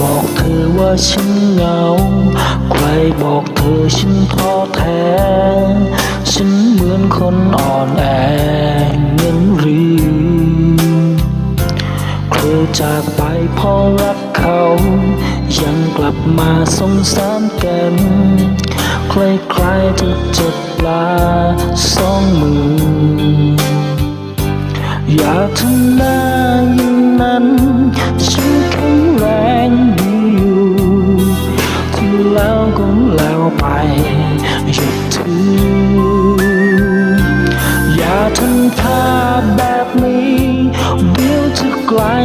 บอกเธอว่าฉันเหงา ใครบอกเธอฉันท้อแท้ ฉันเหมือนคนอ่อนแอเงินหรือเธอจากไปเพราะรักเขา ยังกลับมาสงสารกันใครๆจะจดปลาสองมือ อยากทำหน้าอย่างนั้น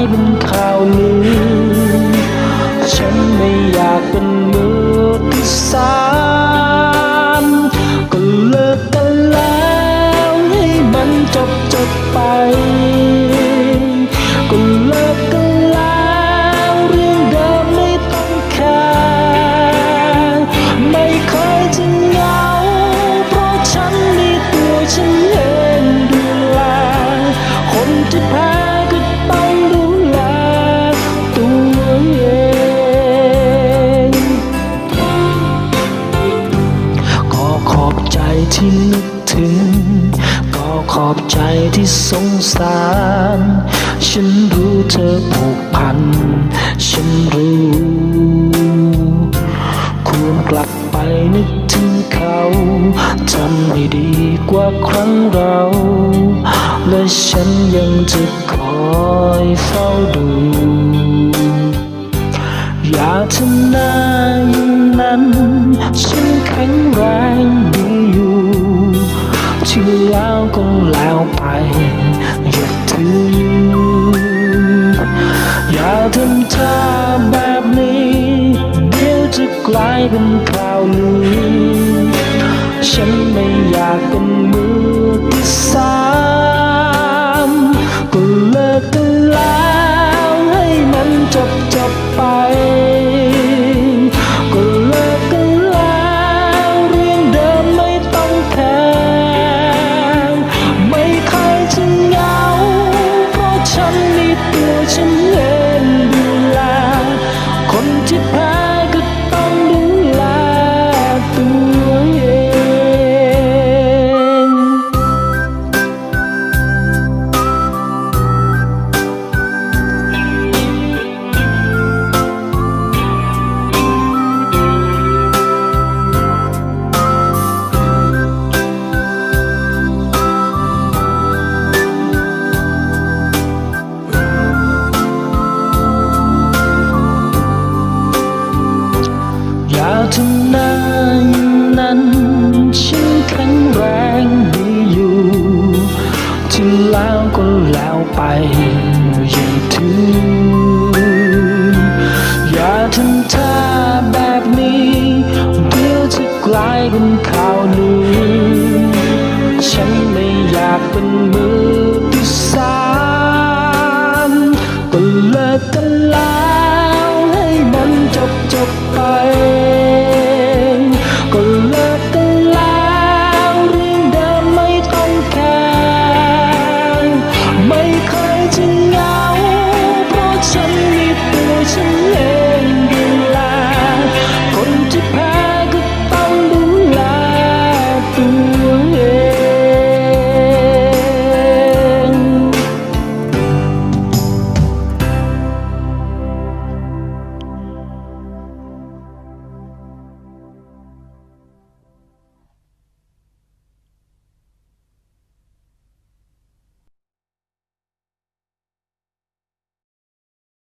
เป็นข่าวลือ เองก็ขอบใจที่นึกถึง ก็ขอบใจที่สงสาร ฉันรู้เธอผูกพัน ฉันรู้ ควรกลับไปนึกถึงเขาทำให้ดีกว่าครั้งเรา และฉันยังจะคอยเฝ้าดู อย่าทำหน้าย่งนั้น ฉันแข็งแรงดีอยู่ที่แล้วก็แล้วไป อย่าถืออย่าทำท่าแบบนี้ เดี๋ยวจะกลายเป็นข่าวลือฉันไม่อยากเป็นมือที่สา จบจบไป ฉันแข็งแรงดีอยู่ที่แล้วก็แล้วไปอย่าถืออย่าทำท่าแบบนี้เดี๋ยวจะกลายเป็นข่าวลือฉันไม่อยากเป็นมือที่สามก็เลิกกัน